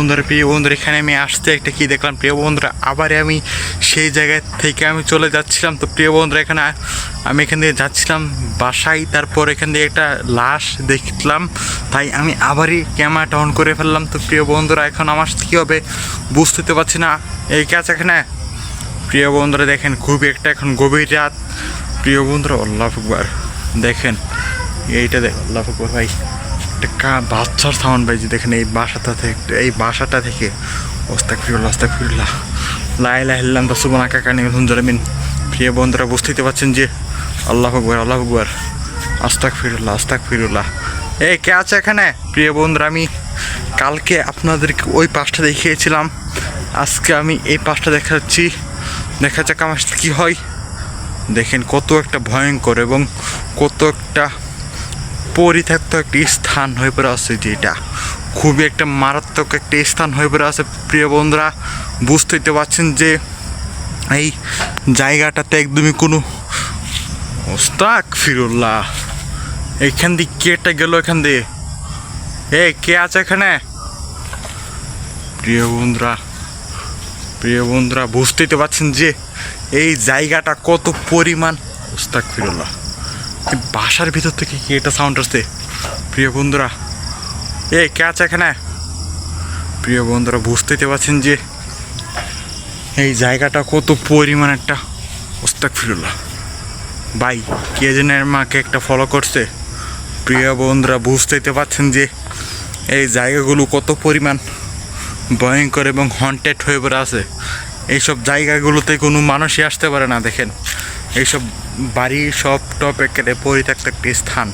বন্ধুরা, প্রিয় বন্ধুরা, এখানে আমি আসতে একটা কি দেখলাম? প্রিয় বন্ধুরা, আবার আমি সেই জায়গা থেকে আমি চলে যাচ্ছিলাম। তো প্রিয় বন্ধুরা, এখানে আমি এখান দিয়ে যাচ্ছিলাম বাসায়, তারপর এখান দিয়ে একটা লাশ দেখলাম। তাই আমি আবারই ক্যামেরাটা অন করে ফেললাম। তো প্রিয় বন্ধুরা, এখন আমার কী হবে বুঝতে পারছি না। এই কাজ এখানে, প্রিয় বন্ধুরা দেখেন, খুবই একটা এখন গভীর রাত। প্রিয় বন্ধুরা, আল্লাহ আকবার। দেখেন, এইটা দেখ, আল্লাহ ভাই। একটা কা বাচ্চার সাউন্ড পাইছি, দেখেন এই বাসাটা থেকে, এই বাসাটা থেকে। ওস্তাক ফিরুল্লাহ ওস্তাক ফিরুল্লাহ লাইলা হিল্লাম তো সুবনা কাকা নিয়ে হুঞ্জরামিন প্রিয় বন্ধুরা, বুঝতেই পারছেন যে আল্লাহ আকবর আল্লাহ আকবর। আস্তাক ফিরুল্লাহ আস্তাক ফিরুল্লাহ এই, কে আছে এখানে? প্রিয় বন্ধুরা, আমি কালকে আপনাদেরকে ওই পাশটা দেখিয়েছিলাম। আজকে আমি এই পাশটা দেখাচ্ছি। দেখা যাক আমার কী হয়। দেখেন কত একটা ভয়ঙ্কর এবং কত একটা পরিত্যক্ত একটি স্থান হয়ে পড়ে আছে যেটা। খুবই একটা মারাত্মক একটা স্থান হয়ে পড়ে আছে। প্রিয় বন্ধুরা বুঝতেই তো পারছেন যে এই জায়গাটাতে একদমই কোনো ওস্তাক ফিরুল্লাহ। এইখান দিয়ে কেটে গেল এখান দিয়ে। এ, কে আছে এখানে? প্রিয় বন্ধুরা প্রিয় বন্ধুরা, বুঝতেই তো পারছেন যে এই জায়গাটা কত পরিমাণ ওস্তাক ফিরুল্লাহ। বাসার ভিতর থেকে কি এটা সাউন্ড আসছে? প্রিয় বন্ধুরা, এ, কে আছে এখানে? প্রিয় বন্ধুরা, বুঝতেই পারছেন যে এই জায়গাটা কত পরিমাণ একটা ওস্তাক ফিরুল্লাহ ভাই, কে যেন মাকে একটা ফলো করছে। প্রিয় বন্ধুরা, বুঝতেই পারছেন যে এই জায়গাগুলো কত পরিমাণ ভয়ঙ্কর এবং হন্টেড হয়ে পড়ে আছে। এইসব জায়গাগুলোতে কোনো মানুষই আসতে পারে না, দেখেন। এইসব বাড়ি সব টপ একেবারে পরিত্যক্ত একটি স্থান।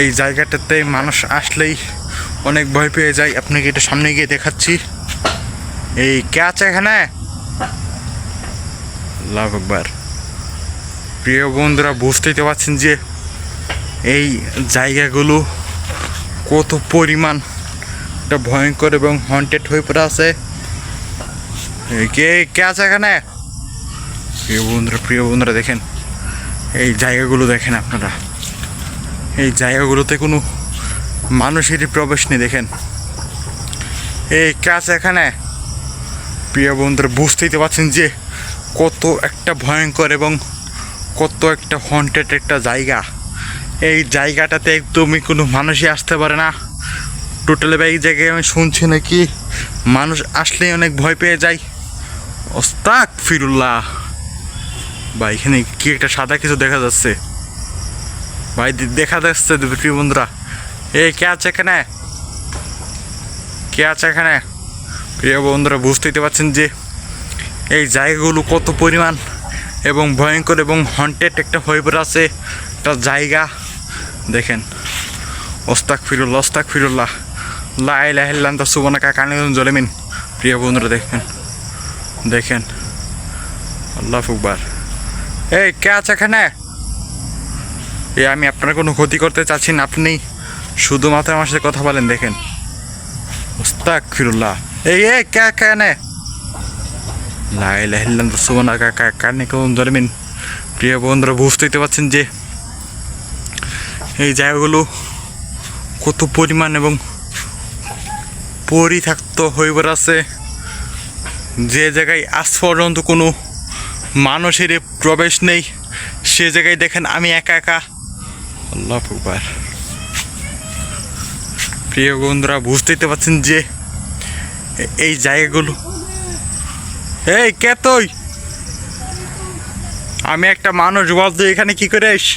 এই জায়গাটাতে মানুষ আসলেই অনেক ভয় পেয়ে যায়। আপনাকে এটা সামনে গিয়ে দেখাচ্ছি। এই কে আছে এখানে? লাভ একবার প্রিয় বন্ধুরা, বুঝতেই তো পারছেন যে এই জায়গাগুলো কত পরিমাণ একটা ভয়ঙ্কর এবং হন্টেড হয়ে পড়ে আছে। কে কে আছে এখানে? প্রিয় বন্ধুরা প্রিয় বন্ধুরা, দেখেন। এই জায়গাগুলো দেখেন আপনারা। এই জায়গাগুলোতে কোনো মানুষেরই প্রবেশ নেই, দেখেন। এই কে আছে এখানে। প্রিয় বন্ধুরা, বুঝতেই তো পারছেন যে কত একটা ভয়ঙ্কর এবং কত একটা হন্টেড একটা জায়গা। এই জায়গাটাতে একদমই কোনো মানুষই আসতে পারে না। টোটালি এই জায়গায় আমি শুনছি নাকি মানুষ আসলেই অনেক ভয় পেয়ে যায়। ওস্তাক ফিরুল্লাহ। ভাই, এখানে কি একটা সাদা কিছু দেখা যাচ্ছে? ভাই দেখা যাচ্ছে প্রিয় বন্ধুরা। এ, কে আছে এখানে? কে আছে এখানে? প্রিয় বন্ধুরা, বুঝতেই পারছেন যে এই জায়গাগুলো কত পরিমাণ এবং ভয়ঙ্কর এবং হন্টেড একটা হয়ে পড়ে আছে। একটা জায়গা। দেখেন। ওস্তাক ফিরুল্লাহ ওস্তাক ফিরুল্লাহ লাই লাহিল্লাম তা সুবনা কাকানি জলেমিন প্রিয় বন্ধুরা, দেখেন। দেখেন। আল্লাহ ফুকবার এই, কে আছে এখানে? এ, আমি আপনার কোনো ক্ষতি করতে চাচ্ছি না। আপনি শুধুমাত্র আমার সাথে কথা বলেন, দেখেন। ওস্তাক ফিরুল্লাহ এই এ কে কেনে লাই লাহিল্লাম তা সুবনা কাকা কানে কোন জলেমিন প্রিয় বন্ধুরা, বুঝতেই পারছেন যে এই জায়গাগুলো কত পরিমাণ এবং পরিত্যক্ত হয়ে আছে। যে জায়গায় আজ পর্যন্ত কোনো মানুষের প্রবেশ নেই। সে জায়গায় দেখেন আমি একা একা। আল্লাহ ফুকবার প্রিয় বন্ধুরা বুঝতেই তো পারছেন যে এই জায়গাগুলো। এই, কে তুই? আমি একটা মানুষ, বল তুই এখানে কি করে আইস?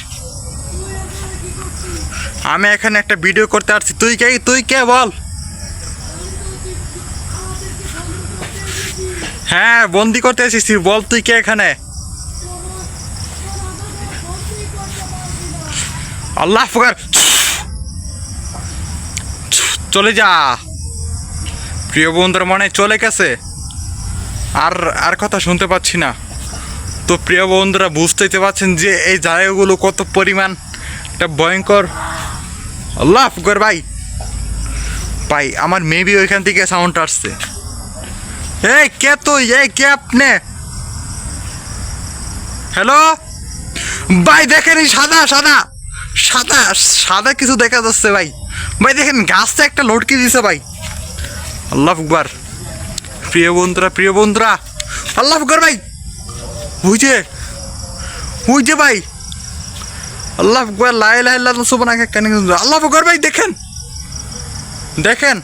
আমি এখানে একটা ভিডিও করতে আসছি। তুই কে তুই কে বল? হ্যাঁ বন্দি করতে এসেছিস বল তুই কে এখানে? আল্লাহ ফুকার। চলে যা। প্রিয় বন্ধুর মনে চলে গেছে। আর আর কথা শুনতে পাচ্ছি না। তো প্রিয় বন্ধুরা বুঝতেই পারছেন যে এই জায়গাগুলো কত পরিমাণ একটা ভয়ঙ্কর। আল্লাহ ফুকর ভাই। ভাই, আমার মেবি ওইখান থেকে সাউন্ড আসছে। এই কে তুই? এই কে আপনি? হ্যালো ভাই, দেখেন সাদা সাদা। সাদা সাদা কিছু দেখা যাচ্ছে ভাই। ভাই, দেখেন গাছটা একটা লটকে দিছে ভাই। আল্লাহ আকবার। প্রিয় বন্ধুরা প্রিয় বন্ধুরা। আল্লাহ আকবার ভাই। বুঝে বুঝে ভাই। আল্লাহ আকবার লাই লাই আল্লাহ কেন আল্লাহ আকবার ভাই, দেখেন। দেখেন।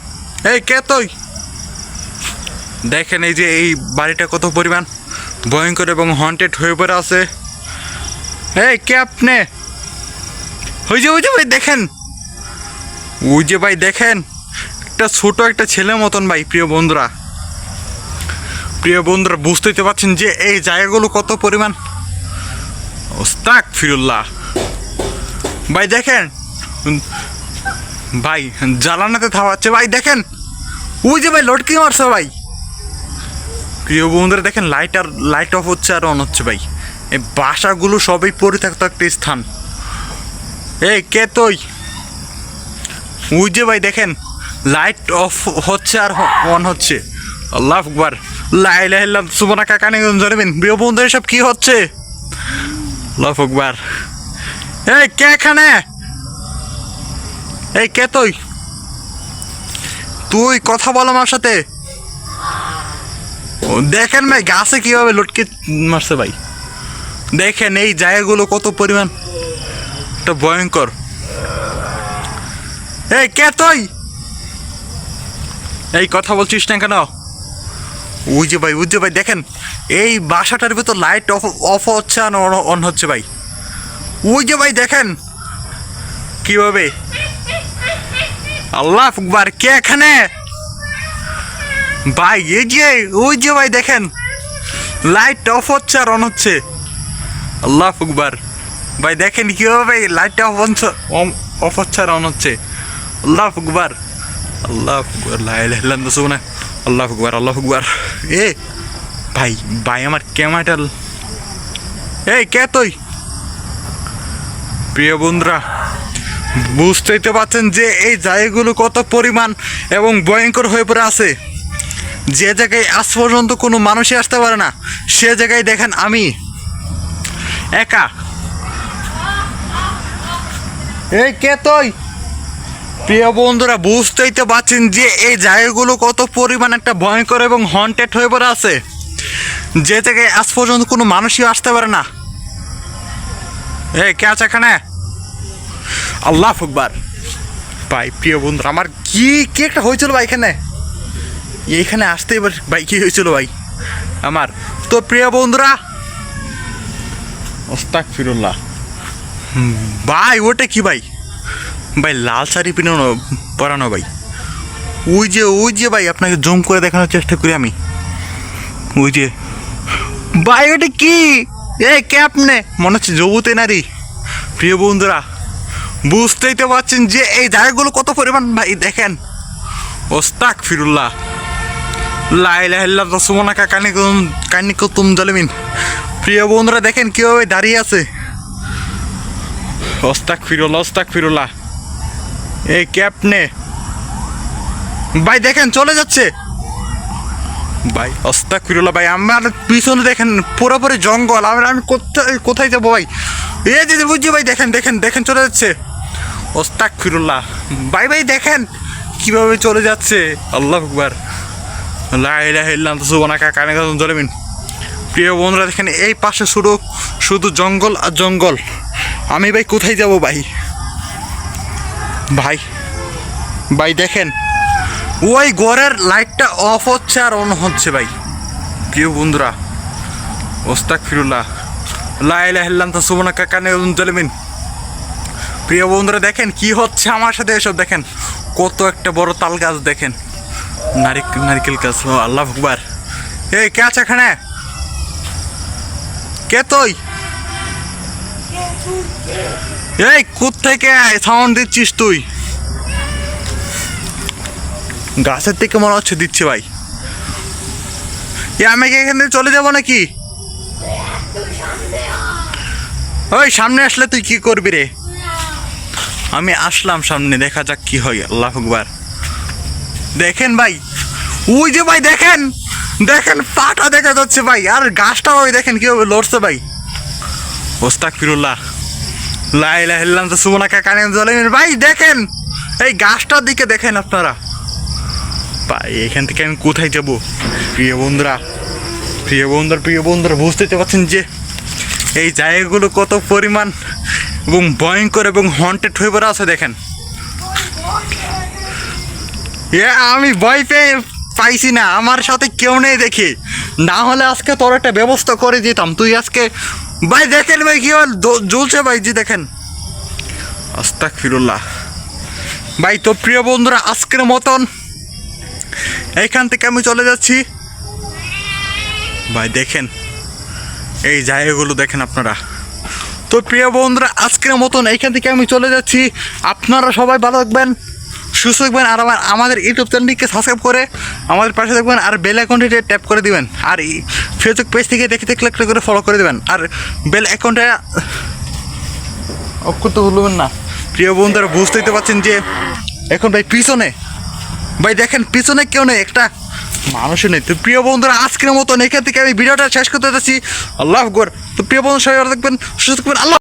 এই কে তুই? দেখেন এই যে এই বাড়িটা কত পরিমাণ? ভয়ঙ্কর এবং হন্টেড হয়ে পড়ে আছে। এই, কে আপনি? ওই যে ওই যে ভাই, দেখেন। ওই যে ভাই, দেখেন। একটা ছোট একটা ছেলে মতন ভাই, প্রিয় বন্ধুরা। প্রিয় বন্ধুরা, বুঝতেই পারছেন যে এই জায়গাগুলো কত পরিমাণ? ওস্তাক ফিরুল্লাহ। ভাই, দেখেন। ভাই, জ্বালানাতে থামাচ্ছে। ভাই, দেখেন। ওই যে ভাই, লটকি মারছে ভাই। প্রিয় বন্ধুরা, দেখেন লাইট আর লাইট অফ হচ্ছে আর অন হচ্ছে ভাই। এই বাসাগুলো সবই পরিত্যক্ত একটা স্থান। এই, কে তুই? ওই যে ভাই, দেখেন লাইট অফ হচ্ছে আর অন হচ্ছে। আল্লাহ আকবার। লাই লাইলাম সুবনা কাকানি জানবেন প্রিয় বন্ধু এসব কি হচ্ছে? আল্লাহ আকবার। এই, কে এখানে? এই, কে তুই? তুই কথা বল আমার সাথে। দেখেন ভাই, গাছে কীভাবে লটকে মারছে ভাই। দেখেন এই জায়গাগুলো কত পরিমাণ। একটা ভয়ঙ্কর। এই, কে তুই? এই, কথা বলছিস না কেন? ওই যে ভাই, ওই যে ভাই, দেখেন, এই বাসাটার ভিতর লাইট অফ অফ হচ্ছে আর অন হচ্ছে ভাই। ওই যে ভাই, দেখেন, কীভাবে? আল্লাহ কে এখানে? ভাই, এই যে, ওই যে ভাই দেখেন লাইট অফ হচ্ছে আর অন হচ্ছে। আল্লাহ ফুকবার ভাই দেখেন কীভাবে ভাই লাইট অফ হচ্ছে অফ হচ্ছে আর অন হচ্ছে। আল্লাহ আকবার। আল্লাহ আকবার লাইলাম তো শোনা আল্লাহ আকবার আল্লাহ আকবার। এ, ভাই ভাই, আমার ক্যামেরাটা এই, কে তুই? প্রিয় বন্ধুরা, বুঝতেই তো পারছেন যে এই জায়গাগুলো কত পরিমাণ এবং ভয়ঙ্কর হয়ে পড়ে আছে। যে জায়গায় আজ পর্যন্ত কোনো মানুষই আসতে পারে না, সে জায়গায় দেখেন আমি। একা। এই কে তুই? প্রিয় বন্ধুরা বুঝতেই তো পারছেন যে এই জায়গাগুলো কত পরিমাণ একটা ভয়ঙ্কর এবং হন্টেড হয়ে পড়ে আছে। যে জায়গায় আজ পর্যন্ত কোনো মানুষই আসতে পারে না। এই কে আছে এখানে? আল্লাহ ফুকবার ভাই, প্রিয় বন্ধুরা, আমার কি কি একটা হয়েছিল ভাই এখানে? এইখানে আসতে এবার ভাই কি হয়েছিল ভাই? আমার। তো প্রিয় বন্ধুরা ওস্তাক ফিরুল্লাহ ভাই ওটা কি ভাই? ভাই লাল শাড়ি পিনানো পরানো ভাই। ওই যে ওই যে ভাই আপনাকে জুম করে দেখানোর চেষ্টা করি আমি। ওই যে। ভাই ওটা কি? এ কে আপনি? মনে হচ্ছে যৌবতী নারী। প্রিয় বন্ধুরা বুঝতেই তো পারছেন যে এই জায়গাগুলো কত পরিমাণ ভাই দেখেন। ওস্তাক ফিরুল্লাহ লাইলা রসমনা কাকানি কানি তুম জলমিন। প্রিয় বন্ধুরা, দেখেন কীভাবে দাঁড়িয়ে আছে। ওস্তাক ফিরুল্লাহ ওস্তাক ফিরুল্লাহ এই ক্যাপ নে ভাই, দেখেন, চলে যাচ্ছে। ভাই অস্তাক ফিরুল্লাহ ভাই, আমার পিছনে দেখেন, পুরোপুরি জঙ্গল। আমি আমি কোথায় কোথায় যাব, ভাই? এই দিদি বুঝছি, ভাই, দেখেন দেখেন দেখেন, চলে যাচ্ছে। ওস্তাক ফিরুল্লাহ ভাই ভাই, দেখেন কীভাবে চলে যাচ্ছে। আল্লাহ আকবার। লাইলাম সুবনা কাকানে জলমিন প্রিয় বন্ধুরা, দেখেন এই পাশে শুধু শুধু জঙ্গল আর জঙ্গল। আমি ভাই, কোথায় যাব ভাই? ভাই ভাই, দেখেন, ওই ঘরের লাইটটা অফ হচ্ছে আর অন হচ্ছে ভাই। প্রিয় বন্ধুরা ওস্তাক ফিরুল্লাহ লাইলা হেল্লাম তো সুবনা কাকানে জলমিন প্রিয় বন্ধুরা, দেখেন কি হচ্ছে আমার সাথে এসব, দেখেন। কত একটা বড় তাল গাছ, দেখেন। নারিকেল গাছ, ও আল্লাহ ভগবার এই, কে আছে এখানে? কে তুই? এই থেকে সাউন্ড দিচ্ছিস তুই? গাছের থেকে মনে হচ্ছে দিচ্ছে ভাই। এ, আমি কি এখান থেকে চলে যাব নাকি? ওই, সামনে আসলে তুই কি করবি রে? আমি আসলাম সামনে, দেখা যাক কি হয়, আল্লাহ আকবার। দেখেন ভাই। ওই যে ভাই, দেখেন। দেখেন পাটা দেখা যাচ্ছে ভাই। আর গাছটা ওই দেখেন কীভাবে লড়ছে ভাই। ওস্তাক ফিরুল্লাহ লাইলা হিল্লাম তো সুমনা কাকানে জলেন ভাই, দেখেন, এই গাছটার দিকে দেখেন আপনারা। ভাই, এখান থেকে আমি কোথায় যাব? প্রিয় বন্ধুরা প্রিয় বন্ধুরা প্রিয় বন্ধুরা, বুঝতে পারছেন যে এই জায়গাগুলো কত পরিমাণ এবং ভয়ঙ্কর এবং হন্টেড হয়ে পড়ে আছে, দেখেন। এ, আমি ভয় পেয়ে পাইছি না, আমার সাথে কেউ নেই দেখি। না হলে আজকে তোর একটা ব্যবস্থা করে দিতাম। তুই আজকে ভাই, দেখেন ভাই কি হল জ্বলছে ভাই, জি, দেখেন। আস্তাক ফিরুল্লাহ ভাই, তো প্রিয় বন্ধুরা, আজকের মতন এইখান থেকে আমি চলে যাচ্ছি। ভাই, দেখেন। এই জায়গাগুলো দেখেন আপনারা। তো প্রিয় বন্ধুরা, আজকের মতন এইখান থেকে আমি চলে যাচ্ছি। আপনারা সবাই ভালো থাকবেন। সুস্থ থাকবেন আর আমার আমাদের ইউটিউব চ্যানেলটিকে সাবস্ক্রাইব করে আমাদের পাশে থাকবেন আর বেল অ্যাকাউন্টে ট্যাপ করে দিবেন। আর ফেসবুক পেজ থেকে দেখে দেখলে একটা করে ফলো করে দেবেন। আর বেল অ্যাকাউন্টে অফ করতে ভুলবেন না। প্রিয় বন্ধুরা, বুঝতেই তো পারছেন যে এখন ভাই পিছনে ভাই দেখেন পিছনে কেউ নেই, একটা মানুষও নেই। তো প্রিয় বন্ধুরা, আজকের মতন এখান থেকে আমি ভিডিওটা শেষ করতে যাচ্ছি। আল্লাহ আকবর। তো প্রিয় বন্ধু সবাই ভালো থাকবেন, সুস্থ থাকবেন। আল্লাহ